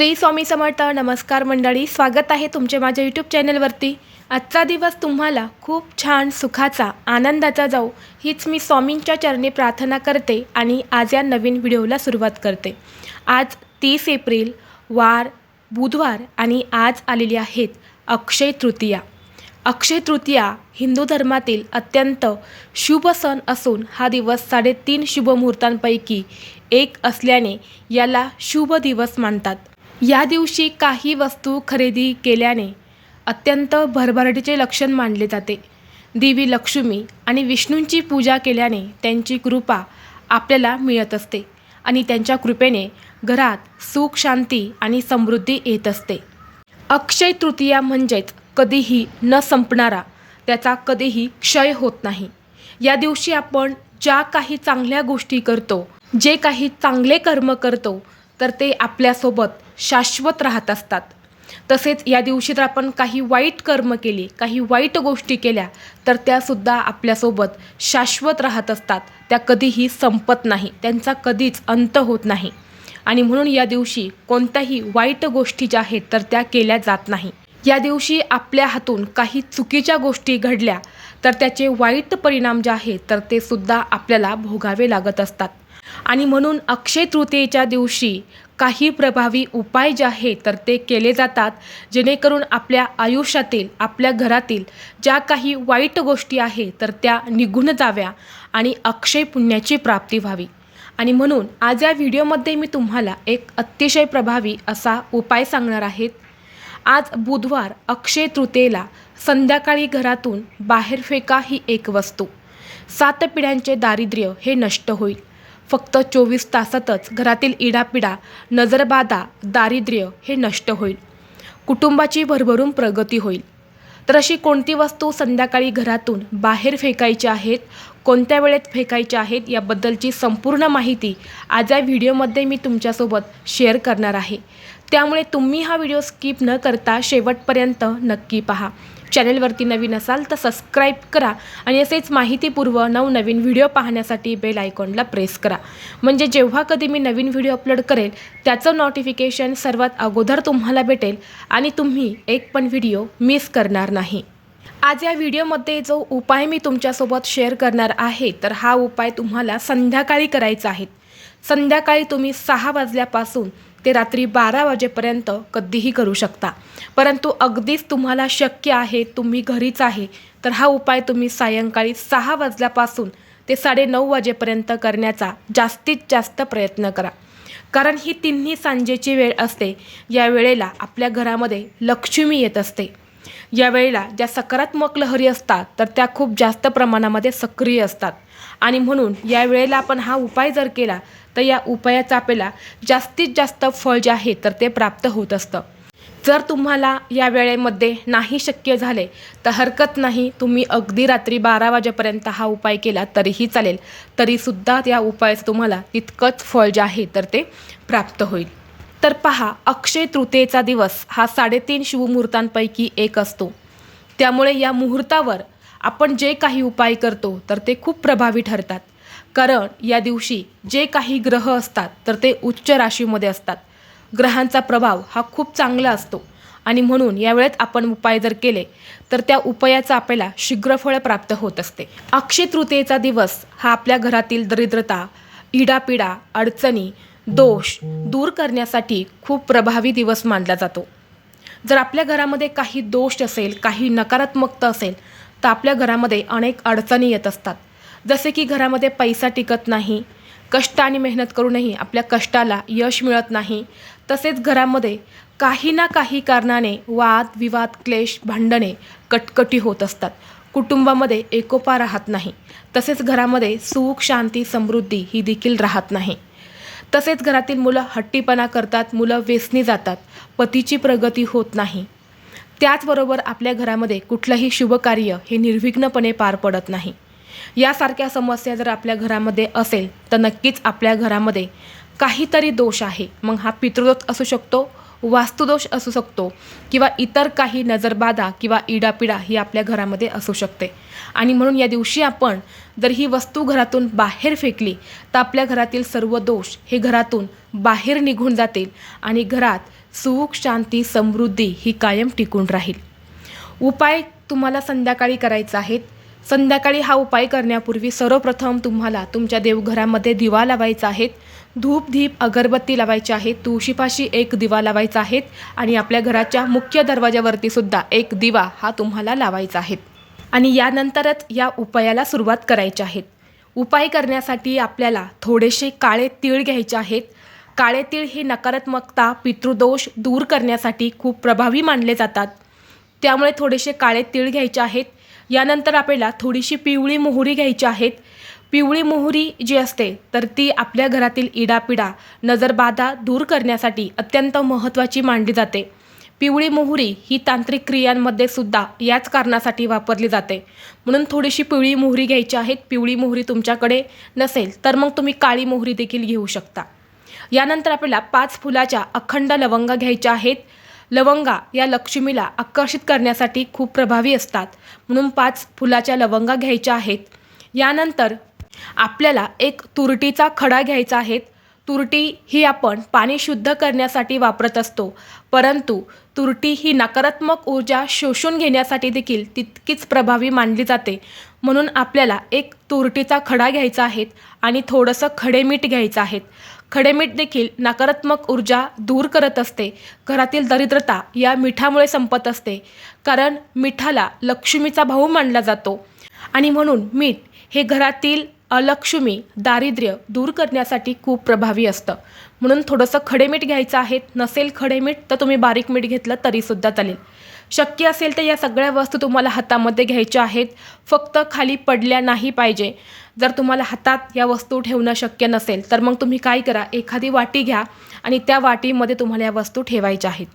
श्री स्वामी समर्थ नमस्कार मंडळी. स्वागत आहे तुमचे माझ्या यूट्यूब चॅनलवरती आजचा दिवस तुम्हाला खूप छान सुखाचा आनंदाचा जाऊ हीच मी स्वामींच्या चरणी प्रार्थना करते आणि आज या नवीन व्हिडिओला सुरुवात करते. आज तीस एप्रिल वार बुधवार आणि आज आलेली आहेत अक्षय तृतीया. अक्षय तृतीया हिंदू धर्मातील अत्यंत शुभ सण असून हा दिवस साडेतीन शुभ मुहूर्तांपैकी एक असल्याने याला शुभ दिवस मानतात. या दिवशी काही वस्तू खरेदी केल्याने अत्यंत भरभराटीचे लक्षण मानले जाते. देवी लक्ष्मी आणि विष्णूंची पूजा केल्याने त्यांची कृपा आपल्याला मिळत असते आणि त्यांच्या कृपेने घरात सुख शांती आणि समृद्धी येत असते. अक्षय तृतीया म्हणजेच कधीही न संपणारा त्याचा कधीही क्षय होत नाही. या दिवशी आपण ज्या काही चांगल्या गोष्टी करतो जे काही चांगले कर्म करतो तर ते आपल्यासोबत शाश्वत राहत असतात. तसेच या दिवशी जर आपण काही वाईट कर्म केली काही वाईट गोष्टी केल्या तर त्यासुद्धा आपल्यासोबत शाश्वत राहत असतात. त्या कधीही संपत नाही. त्यांचा कधीच अंत होत नाही. आणि म्हणून या दिवशी कोणत्याही वाईट गोष्टी ज्या आहेत तर त्या केल्या जात नाही. या दिवशी आपल्या हातून काही चुकीच्या गोष्टी घडल्या तर त्याचे वाईट परिणाम जे आहेत तर ते सुद्धा आपल्याला भोगावे लागत असतात. आणि म्हणून अक्षय तृतीयेच्या दिवशी काही प्रभावी उपाय जे आहेत तर ते केले जातात. जेणेकरून आपल्या आयुष्यातील आपल्या घरातील ज्या काही वाईट गोष्टी आहेत तर त्या निघून जाव्या आणि अक्षय पुण्याची प्राप्ती व्हावी. आणि म्हणून आज या व्हिडिओमध्ये मी तुम्हाला एक अतिशय प्रभावी असा उपाय सांगणार आहेत आज बुधवार अक्षय तृतीयेला संध्याकाळी घरातून बाहेर फेका ही एक वस्तू. सात पिढ्यांचे दारिद्र्य हे नष्ट होईल. फक्त चोवीस तासातच घरातील इडापिडा नजरबाधा दारिद्र्य हे नष्ट होईल. कुटुंबाची भरभरून प्रगती होईल. तर अशी कोणती वस्तू संध्याकाळी घरातून बाहेर फेकायची आहेत कोणत्या वेळेत फेकायच्या आहेत याबद्दलची संपूर्ण माहिती आज या व्हिडिओमध्ये मी तुमच्यासोबत शेअर करणार आहे. त्यामुळे तुम्ही हा व्हिडिओ स्किप न करता शेवटपर्यंत नक्की पहा. चॅनलवरती नवीन असाल तर सबस्क्राईब करा आणि असेच माहितीपूर्व नवनवीन व्हिडिओ पाहण्यासाठी बेल आयकॉनला प्रेस करा. म्हणजे जेव्हा कधी मी नवीन व्हिडिओ अपलोड करेल त्याचं नोटिफिकेशन सर्वात अगोदर तुम्हाला भेटेल आणि तुम्ही एक पण व्हिडिओ मिस करणार नाही. आज या व्हिडिओमध्ये जो उपाय मी तुमच्यासोबत शेअर करणार आहे तर हा उपाय तुम्हाला संध्याकाळी करायचा आहे. संध्याकाळी तुम्ही सहा वाजल्यापासून ते रात्री बारा वाजेपर्यंत कधीही करू शकता. परंतु अगदीच तुम्हाला शक्य आहे तुम्ही घरीच आहे तर हा उपाय तुम्ही सायंकाळी सहा वाजल्यापासून ते साडेनऊ वाजेपर्यंत करण्याचा जास्तीत जास्त प्रयत्न करा. कारण ही तिन्ही सांजेची वेळ असते या वेळेला आपल्या घरामध्ये लक्ष्मी येत असते. या वेळेला ज्या सकारात्मक लहरी असतात तर त्या खूप जास्त प्रमाणामध्ये सक्रिय असतात. आणि म्हणून या वेळेला आपण हा उपाय जर केला तर या उपायाचा आपल्याला जास्तीत जास्त फळ जे आहे तर ते प्राप्त होत असतं. जर तुम्हाला या वेळेमध्ये नाही शक्य झाले तर हरकत नाही. तुम्ही अगदी रात्री बारा वाजेपर्यंत हा उपाय केला तरीही चालेल. तरीसुद्धा त्या उपायाचं तुम्हाला तितकंच फळ जे आहे तर ते प्राप्त होईल. तर पहा अक्षय तृतीयेचा दिवस हा साडेतीन शिवमुहूर्तांपैकी एक असतो. त्यामुळे या मुहूर्तावर आपण जे काही उपाय करतो तर ते खूप प्रभावी ठरतात. कारण या दिवशी जे काही ग्रह असतात तर ते उच्च राशीमध्ये असतात. ग्रहांचा प्रभाव हा खूप चांगला असतो. आणि म्हणून या वेळेत आपण उपाय जर केले तर त्या उपायाचं आपल्याला शीघ्रफळ प्राप्त होत असते. अक्षय तृतीयेचा दिवस हा आपल्या घरातील दरिद्रता इडापिडा अडचणी दोष दूर करण्यासाठी खूप प्रभावी दिवस मानला जातो. जर आपल्या घरामध्ये काही दोष असेल काही नकारात्मकता असेल तर आपल्या घरामध्ये अनेक अडचणी येत असतात. जसे की घरामध्ये पैसा टिकत नाही कष्ट आणि मेहनत करूनही आपल्या कष्टाला यश मिळत नाही तसेच घरामध्ये काही ना काही कारणाने वाद विवाद क्लेश भांडणे कटकटी होत असतात. कुटुंबामध्ये एकोपा राहत नाही. तसेच घरामध्ये सुख शांती समृद्धी ही देखील राहत नाही. तसेच घरातील मुलं हट्टीपणा करतात मुलं व्यसनी जातात पतीची प्रगती होत नाही. त्याचबरोबर आपल्या घरामध्ये कुठलंही शुभकार्य हे निर्विघ्नपणे पार पडत नाही. यासारख्या समस्या जर आपल्या घरामध्ये असेल तर नक्कीच आपल्या घरामध्ये काहीतरी दोष आहे. मग हा पितृदोष असू शकतो वास्तुदोष असू शकतो किंवा इतर काही नजरबाधा किंवा इडापिडा ही आपल्या घरामध्ये असू शकते. आणि म्हणून या दिवशी आपण जर ही वस्तू घरातून बाहेर फेकली तर आपल्या घरातील सर्व दोष हे घरातून बाहेर निघून जातील आणि घरात सुख शांती समृद्धी ही कायम टिकून राहील. उपाय तुम्हाला संध्याकाळी करायचा आहेत. संध्याकाळी हा उपाय करण्यापूर्वी सर्वप्रथम तुम्हाला तुमच्या देवघरामध्ये दिवा लावायचा आहे धूप धीप अगरबत्ती लावायची आहे तुळशीपाशी एक दिवा लावायचा आहे आणि आपल्या घराच्या मुख्य दरवाजावरती सुद्धा एक दिवा हा तुम्हाला लावायचा आहे आणि यानंतरच या उपायाला सुरुवात करायची आहेत. उपाय करण्यासाठी आपल्याला थोडेसे काळे तीळ घ्यायचे आहेत. काळे तीळ हे नकारात्मकता पितृदोष दूर करण्यासाठी खूप प्रभावी मानले जातात. त्यामुळे थोडेसे काळे तीळ घ्यायचे आहेत. यानंतर आपल्याला थोडीशी पिवळी मोहरी घ्यायची आहेत. पिवळी मोहरी जी असते तर ती आपल्या घरातील इडापिडा नजरबाधा दूर करण्यासाठी अत्यंत महत्त्वाची मानली जाते. पिवळी मोहरी ही तांत्रिक क्रियांमध्ये सुद्धा याच कारणासाठी वापरली जाते. म्हणून थोडीशी पिवळी मोहरी घ्यायची आहेत. पिवळी मोहरी तुमच्याकडे नसेल तर मग तुम्ही काळी मोहरी देखील घेऊ शकता. यानंतर आपल्याला पाच फुलाच्या अखंड लवंगा घ्यायच्या आहेत. लवंगा या लक्ष्मीला आकर्षित करण्यासाठी खूप प्रभावी असतात. म्हणून पाच फुलाच्या लवंगा घ्यायच्या आहेत. यानंतर आपल्याला एक तुरटीचा खडा घ्यायचा आहे. तुरटी ही आपण पाणी शुद्ध करण्यासाठी वापरत असतो. परंतु तुरटी ही नकारात्मक ऊर्जा शोषून घेण्यासाठी देखील तितकीच प्रभावी मानली जाते. म्हणून आपल्याला एक तुरटीचा खडा घ्यायचा आहे आणि थोडंसं खडे मीठ घ्यायचं आहे. खडेमीठ देखील नकारात्मक ऊर्जा दूर करत असते. घरातील दरिद्रता या मिठामुळे संपत असते. कारण मिठाला लक्ष्मीचा भाऊ मानला जातो. आणि म्हणून मीठ हे घरातील अलक्ष्मी दारिद्र्य दूर करण्यासाठी खूप प्रभावी असतं. म्हणून थोडंसं खडे मीठ घ्यायचं आहे. नसेल खडे मीठ तर तुम्ही बारीक मीठ घेतलं तरीसुद्धा चालेल. शक्य असेल तर या सगळ्या वस्तू तुम्हाला हातामध्ये घ्यायच्या आहेत. फक्त खाली पडल्या नाही पाहिजे. जर तुम्हाला हातात या वस्तू ठेवणं शक्य नसेल तर मग तुम्ही काय करा? एखादी वाटी घ्या आणि त्या वाटीमध्ये तुम्हाला या वस्तू ठेवायच्या आहेत.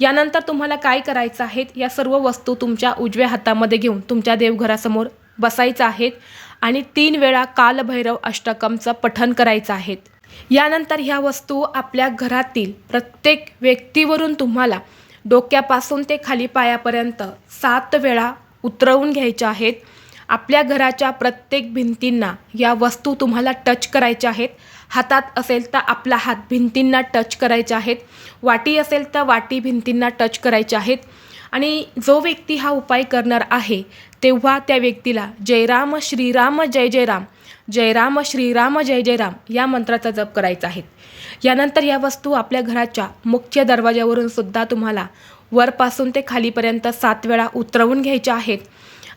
यानंतर तुम्हाला काय करायचं आहेत या सर्व वस्तू तुमच्या उजव्या हातामध्ये घेऊन तुमच्या देवघरासमोर बसायचं आहेत आणि तीन वेळा कालभैरव अष्टकमचं पठण करायचं आहे यानंतर ह्या वस्तू आपल्या घरातील प्रत्येक व्यक्तीवरून तुम्हाला डोक्यापासून ते खाली पायापर्यंत सात वेळा उतरवून घ्यायच्या आहेत. आपल्या घराच्या प्रत्येक भिंतींना या वस्तू तुम्हाला टच करायच्या आहेत. हातात असेल तर आपला हात भिंतींना टच करायचे आहेत. वाटी असेल तर वाटी भिंतींना टच करायचे आहेत. आणि जो व्यक्ती हा उपाय करणार आहे तेव्हा त्या व्यक्तीला जयराम श्रीराम जय जयराम जयराम श्रीराम जय जयराम या मंत्राचा जप करायचा आहे. यानंतर या वस्तू आपल्या घराच्या मुख्य दरवाजावरून सुद्धा तुम्हाला वरपासून ते खालीपर्यंत सात वेळा उतरवून घ्यायच्या आहेत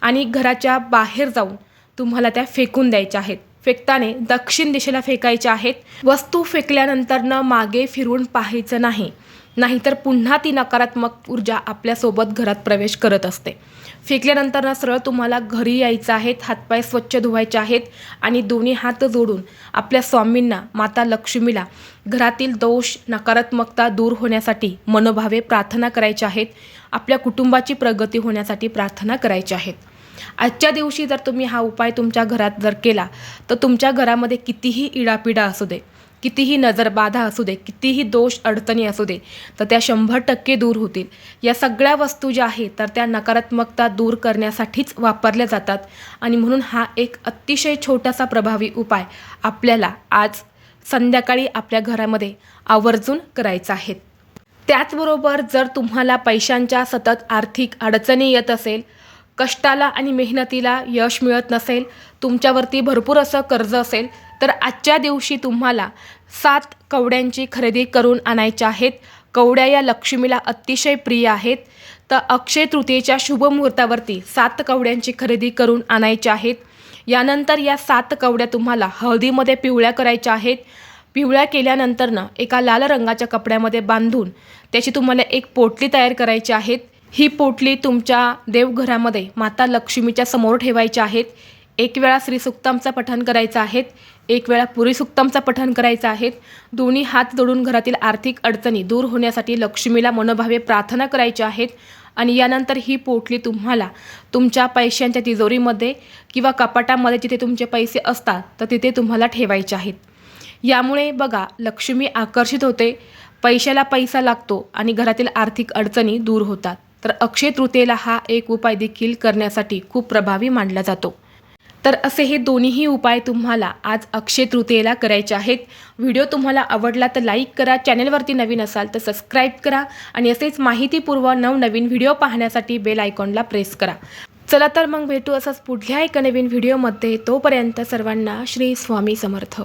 आणि घराच्या बाहेर जाऊन तुम्हाला त्या फेकून द्यायच्या आहेत. फेकताने दक्षिण दिशेला फेकायच्या आहेत. वस्तू फेकल्यानंतरनं मागे फिरून पाहायचं नाही. नाहीतर पुन्हा ती नकारात्मक ऊर्जा आपल्यासोबत घरात प्रवेश करत असते. फेकल्यानंतर ना सरळ तुम्हाला घरी यायचं आहेत हातपाय स्वच्छ धुवायचे आहेत आणि दोन्ही हात जोडून आपल्या स्वामींना माता लक्ष्मीला घरातील दोष नकारात्मकता दूर होण्यासाठी मनोभावे प्रार्थना करायच्या आहेत. आपल्या कुटुंबाची प्रगती होण्यासाठी प्रार्थना करायच्या आहेत. आजच्या दिवशी जर तुम्ही हा उपाय तुमच्या घरात जर केला तर तुमच्या घरामध्ये कितीही इडापिडा असू दे कितीही नजरबाधा असू दे कितीही दोष अडचणी असू दे तर त्या शंभर टक्के दूर होतील. या सगळ्या वस्तू ज्या आहेत तर त्या नकारात्मकता दूर करण्यासाठीच वापरल्या जातात. आणि म्हणून हा एक अतिशय छोटासा प्रभावी उपाय आपल्याला आज संध्याकाळी आपल्या घरामध्ये आवर्जून करायचा आहे. त्याचबरोबर जर तुम्हाला पैशांच्या सतत आर्थिक अडचणी येत असेल कष्टाला आणि मेहनतीला यश मिळत नसेल तुमच्यावरती भरपूर असं कर्ज असेल तर आजच्या दिवशी तुम्हाला सात कवड्यांची खरेदी करून आणायच्या आहेत. कवड्या या लक्ष्मीला अतिशय प्रिय आहेत. तर अक्षय तृतीयेच्या शुभ मुहूर्तावरती सात कवड्यांची खरेदी करून आणायच्या आहेत. यानंतर या सात कवड्या तुम्हाला हळदीमध्ये पिवळ्या करायच्या आहेत. पिवळ्या केल्यानंतरनं एका लाल रंगाच्या कपड्यामध्ये बांधून त्याची तुम्हाला एक पोटली तयार करायची आहेत. ही पोटली तुमच्या देवघरामध्ये माता लक्ष्मीच्या समोर ठेवायची आहेत. एक वेळा श्रीसुक्तमचं पठण करायचं आहे. एक वेळा पुरीसुक्तमचं पठण करायचं आहे दोन्ही हात जोडून घरातील आर्थिक अडचणी दूर होण्यासाठी लक्ष्मीला मनोभावे प्रार्थना करायच्या आहेत आणि यानंतर ही पोटली तुम्हाला तुमच्या पैशांच्या तिजोरीमध्ये किंवा कपाटामध्ये जिथे तुमचे पैसे असतात तर तिथे तुम्हाला ठेवायचे आहेत. यामुळे बघा लक्ष्मी आकर्षित होते. पैशाला पैसा लागतो आणि घरातील आर्थिक अडचणी दूर होतात. तर अक्षय तृतीयेला हा एक उपाय देखील करण्यासाठी खूप प्रभावी मानला जातो. तर असे हे दोन्हीही उपाय तुम्हाला आज अक्षय तृतीयेला करायचे आहेत. व्हिडिओ तुम्हाला आवडला तर लाईक करा चॅनलवरती नवीन असाल तर सबस्क्राईब करा आणि असेच माहितीपूर्व नवनवीन व्हिडिओ पाहण्यासाठी बेल आयकॉनला प्रेस करा. चला तर मग भेटू असंच पुढल्या एका नवीन व्हिडिओमध्ये. तोपर्यंत सर्वांना श्री स्वामी समर्थ.